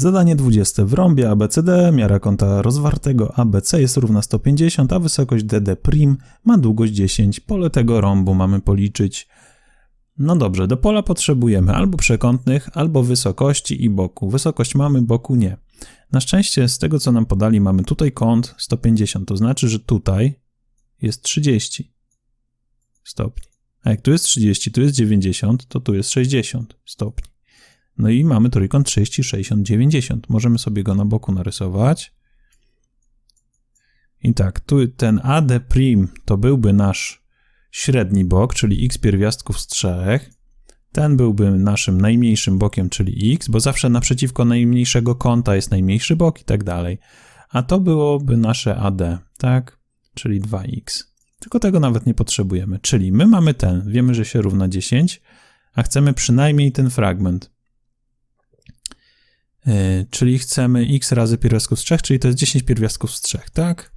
Zadanie 20. W rąbie ABCD miara kąta rozwartego ABC jest równa 150, a wysokość DD' ma długość 10. Pole tego rąbu mamy policzyć. No dobrze, do pola potrzebujemy albo przekątnych, albo wysokości i boku. Wysokość mamy, boku nie. Na szczęście z tego co nam podali mamy tutaj kąt 150, to znaczy, że tutaj jest 30 stopni. A jak tu jest 30, tu jest 90, to tu jest 60 stopni. No i mamy trójkąt 30, 60, 90. Możemy sobie go na boku narysować. I tak, tu ten AD' to byłby nasz średni bok, czyli x pierwiastków z 3. Ten byłby naszym najmniejszym bokiem, czyli x, bo zawsze naprzeciwko najmniejszego kąta jest najmniejszy bok i tak dalej. A to byłoby nasze AD, tak? Czyli 2x. Tylko tego nawet nie potrzebujemy. Czyli my mamy ten, wiemy, że się równa 10, a chcemy przynajmniej ten fragment. Yy, czyli chcemy x razy pierwiastków z 3, czyli to jest 10 pierwiastków z 3, tak?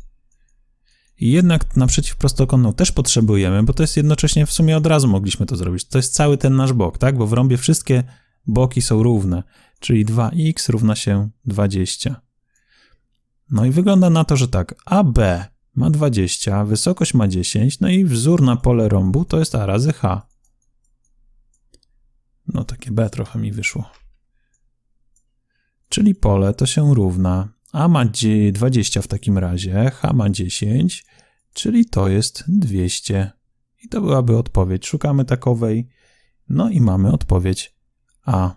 I jednak na przeciwprostokątną też potrzebujemy, bo to jest jednocześnie w sumie od razu mogliśmy to zrobić. To jest cały ten nasz bok, tak? Bo w rąbie wszystkie boki są równe, czyli 2x równa się 20. No i wygląda na to, że tak, AB ma 20, wysokość ma 10, no i wzór na pole rąbu to jest A razy H. No takie B trochę mi wyszło. Czyli pole to się równa. A ma 20 w takim razie, H ma 10, czyli to jest 200. I to byłaby odpowiedź. Szukamy takowej. No i mamy odpowiedź A.